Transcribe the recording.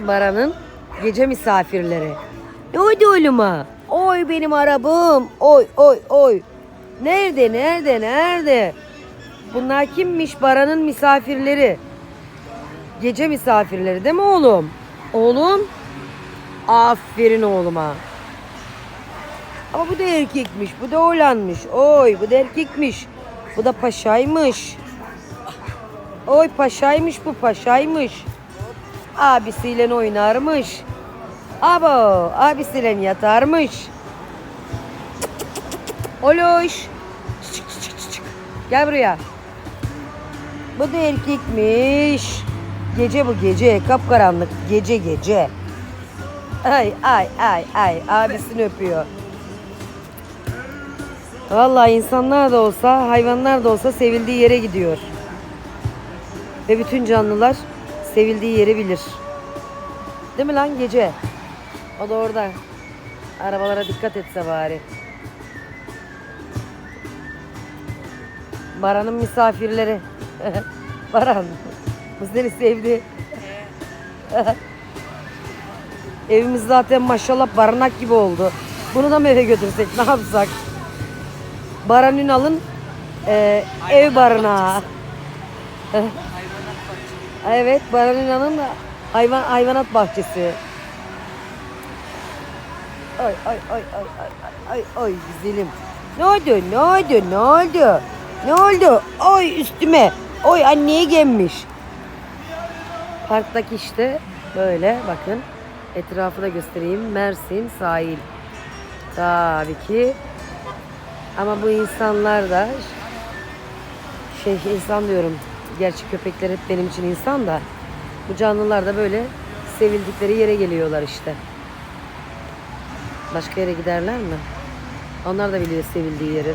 Baran'ın gece misafirleri. Ne oldu oğluma? Oy benim arabam. Oy oy oy. Nerede nerede nerede? Bunlar kimmiş Baran'ın misafirleri? Gece misafirleri değil mi oğlum? Oğlum? Aferin oğluma. Ama bu da erkekmiş, bu da oğlanmış. Oy bu da erkekmiş. Bu da paşaymış. Oy paşaymış bu paşaymış. Abisiyle oynarmış. Abo abisiyle yatarmış. Oloş. Çık. Gel buraya. Bu da erkekmiş. Gece bu gece. Kapkaranlık. Gece gece. Ay ay ay ay. Abisini öpüyor. Vallahi insanlar da olsa, hayvanlar da olsa sevildiği yere gidiyor. Ve bütün canlılar sevildiği yeri bilir. Değil mi lan gece? O da orada. Arabalara dikkat etse bari. Baran'ın misafirleri. Baran. Bu seni sevdi. Evimiz zaten maşallah barınak gibi oldu. Bunu da mı eve götürsek ne yapsak? Baran Ünal'ın e, ev barınağı. evet Baran Ünal'ın da hayvan hayvanat bahçesi. Ay ay ay ay ay ay ay güzelim. Ne oldu? Ne oldu? Ne oldu? Ne oldu? Oy üstüme. Oy anneye gelmiş. Parktaki işte böyle bakın. Etrafı da göstereyim. Mersin sahil. Tabii ki. Ama bu insanlar da şey insan diyorum. Gerçi köpekler hep benim için insan da. Bu canlılar da böyle sevildikleri yere geliyorlar işte. Başka yere giderler mi? Onlar da biliyor sevildiği yeri.